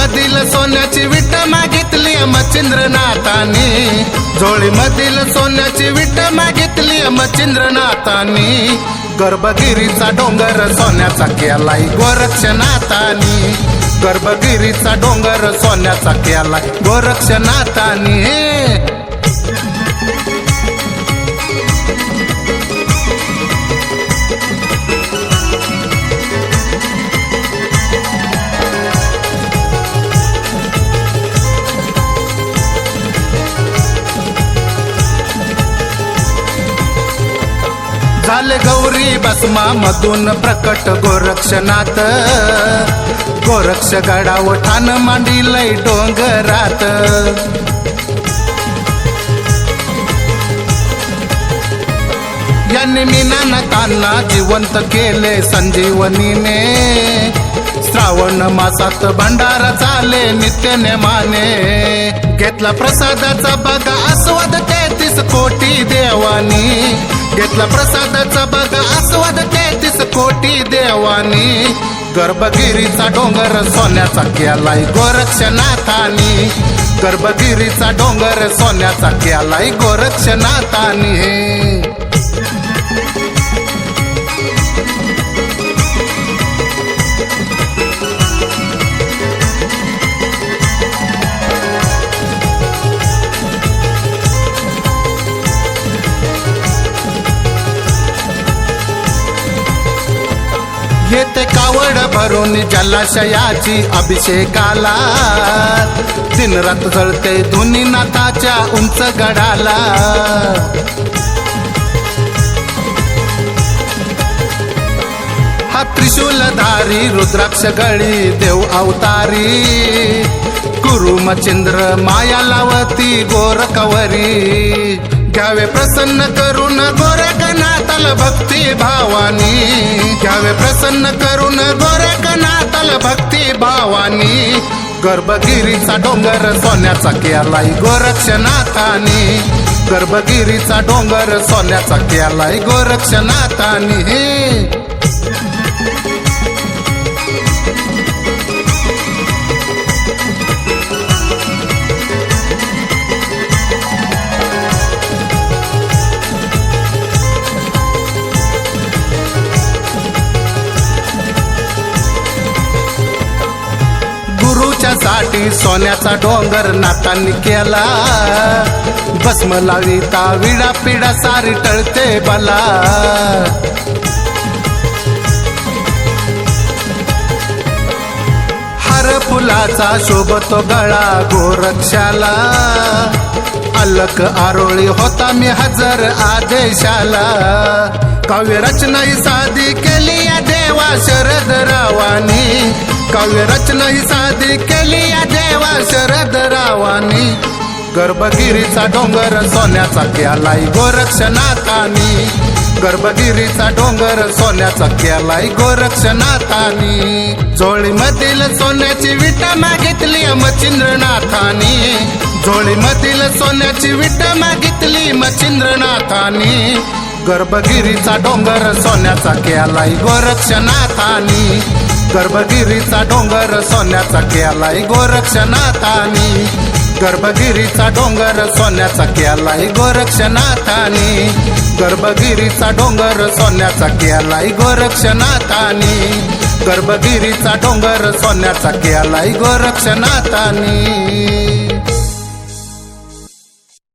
मधील सोन्याची विट मागितली मच्छिंद्रनाथाने झोळी मधील सोन्याची विट मागितली मच्छिंद्रनाथाने गर्भगिरीचा डोंगर सोन्याचा केलाय गोरक्षनाथानी. गर्भगिरीचा डोंगर सोन्याचा केलाय गोरक्षनाथानी. झाले गौरी बसमा मधून प्रकट गोरक्षनाथ. गोरक्ष गडाव ठाण मांडिलय डोंगरात. यांनी मीनानकांना जिवंत केले संजीवनीने. श्रावण मासात भंडारा चाले नित्यने माने. घेतला प्रसादाचा बघा आस्वाद तेहतीस कोटी देवानी. घेतला प्रसादाचा बघा आस्वाद तेहतीस कोटी देवानी. गर्भगिरीचा डोंगर सोन्याचा केलाय गोरक्षनाथानी. गर्भगिरीचा डोंगर सोन्याचा केलाय गोरक्षनाथानी. येते कावड भरून जलाशयाची अभिषेकाला. दिन रात जळते धुनी नाथाच्या उंच गडाला. हा त्रिशूलधारी रुद्राक्ष गळी देव अवतारी. गुरु मचिंद्र माया लावती गोरकवरी घ्यावे प्रसन्न करून गोरखनाथल भक्ती भावानी. घ्यावे प्रसन्न करून गोरखनाथल भक्ती भावानी. गर्भगिरीचा डोंगर सोन्याचा केलाय गोरक्षनाथानी. गर्भगिरीचा डोंगर सोन्याचा केलाय गोरक्षनाथानी. लावी सोन्याचा डोंगर नातांनी केला. भस्म लावी ताविडा पिडा सारी टळते बला. हर फुलाचा शोभतो गळा गोरक्षाला. अलक आरोळी होता मी हजर आदेशाला. काव्य रचना साधी केली या देवा शरद रावानी. काव्य रचना ही साधी केली या देवा शरद रावानी. गर्भगिरीचा डोंगर सोन्याचा केलाय गोरक्षनाथानी. गर्भगिरीचा डोंगर सोन्याचा केलाय गोरक्षनाथानी. जोळीमधील सोन्याची विटा मागितली मचिंद्रनाथानी जोळीमधील सोन्याची विटा मागितली मचिंद्रनाथानी गर्भगिरीचा डोंगर सोन्याचा केलाय गोरक्षनाथानी. गर्भगिरीचा डोंगर सोन्याचा केलाय गोरक्षनाथानी. गर्भगिरीचा डोंगर सोन्याचा केलाय गोरक्षनाथानी. गर्भगिरीचा डोंगर सोन्याचा केलाय गोरक्षनाथानी. गर्भगिरीचा डोंगर सोन्याचा केलाय गोरक्षनाथानी.